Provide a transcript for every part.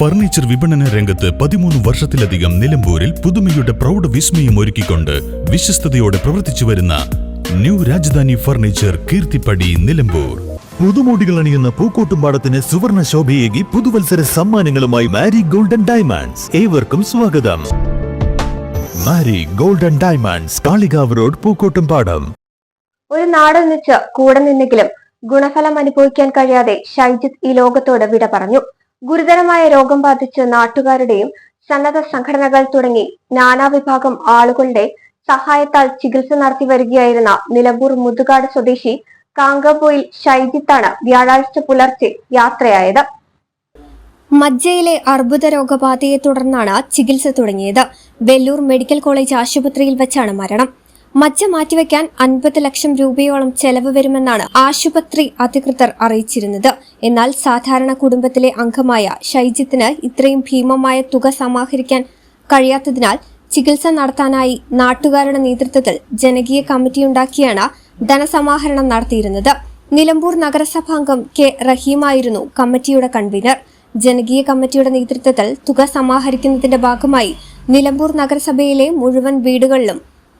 Furniture വിപണന രംഗത്ത് പതിമൂന്ന് വർഷത്തിലധികം നിലമ്പൂരിൽ പുതുമയുടെ പ്രൗഢ വിസ്മയം ഒരുക്കിക്കൊണ്ട് വിശ്വസ്തയോടെ പ്രവർത്തിച്ചു വരുന്ന ന്യൂ രാജധാനി ഫർണിച്ചർ കീർത്തിപ്പടി നിലമ്പൂർ. പുതുമോടികൾ അണിയുന്ന പൂക്കോട്ടുംപാടത്തിന് സുവർണ ശോഭയേകി പുതുവത്സര സമ്മാനങ്ങളുമായി മാരി ഗോൾഡൻ ഡയമണ്ട്സ്. ഏവർക്കും സ്വാഗതം. Mari golden diamonds Kalikavu road Pookkottumpadam. ഒരു നാടൊന്നിച്ച് കൂടെ നിന്നെങ്കിലും ഗുണഫലം അനുഭവിക്കാൻ കഴിയാതെ ഷൈജിത്ത് ഈ ലോകത്തോട് വിട പറഞ്ഞു. ഗുരുതരമായ രോഗം ബാധിച്ച് നാട്ടുകാരുടെയും സന്നദ്ധ സംഘടനകൾ തുടങ്ങി നാനാവിഭാഗം ആളുകളുടെ സഹായത്താൽ ചികിത്സ നടത്തി വരികയായിരുന്ന നിലമ്പൂർ മുതുകാട് സ്വദേശി കാങ്കപ്പോയിൽ ഷൈജിത്താണ് വ്യാഴാഴ്ച പുലർച്ചെ യാത്രയായത്. മജ്ജയിലെ അർബുദ രോഗബാധയെ തുടർന്നാണ് ചികിത്സ തുടങ്ങിയത്. വെല്ലൂർ മെഡിക്കൽ കോളേജ് ആശുപത്രിയിൽ വെച്ചാണ് മരണം. മജ്ജ മാറ്റിവെക്കാൻ അൻപത് ലക്ഷം രൂപയോളം ചെലവ് വരുമെന്നാണ് ആശുപത്രി അധികൃതർ അറിയിച്ചിരുന്നത്. എന്നാൽ സാധാരണ കുടുംബത്തിലെ അംഗമായ ഷൈജിത്തിന് ഇത്രയും ഭീമമായ തുക സമാഹരിക്കാൻ കഴിയാത്തതിനാൽ ചികിത്സ നടത്താനായി നാട്ടുകാരുടെ നേതൃത്വത്തിൽ ജനകീയ കമ്മിറ്റിയുണ്ടാക്കിയാണ് ധനസമാഹരണം നടത്തിയിരുന്നത്. നിലമ്പൂർ നഗരസഭാംഗം കെ റഹീമായിരുന്നു കമ്മിറ്റിയുടെ കൺവീനർ. ജനകീയ കമ്മിറ്റിയുടെ നേതൃത്വത്തിൽ തുക സമാഹരിക്കുന്നതിന്റെ ഭാഗമായി നിലമ്പൂർ നഗരസഭയിലെ മുഴുവൻ വീടുകളിലും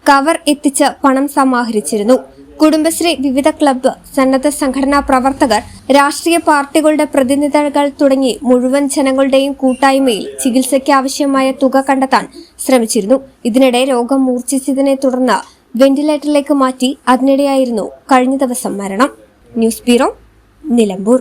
കവർ എത്തിച്ച് പണം സമാഹരിച്ചിരുന്നു. കുടുംബശ്രീ വിവിധ ക്ലബ്ബ് സന്നദ്ധ സംഘടനാ പ്രവർത്തകർ രാഷ്ട്രീയ പാർട്ടികളുടെ പ്രതിനിധികൾ തുടങ്ങി മുഴുവൻ ജനങ്ങളുടെയും കൂട്ടായ്മയിൽ ചികിത്സയ്ക്ക് ആവശ്യമായ തുക കണ്ടെത്താൻ ശ്രമിച്ചിരുന്നു. ഇതിനിടെ രോഗം മൂർച്ഛിച്ചതിനെ തുടർന്ന് വെന്റിലേറ്ററിലേക്ക് മാറ്റി അതിനിടെയായിരുന്നു കഴിഞ്ഞ ദിവസം മരണം. News bureau Nilambur.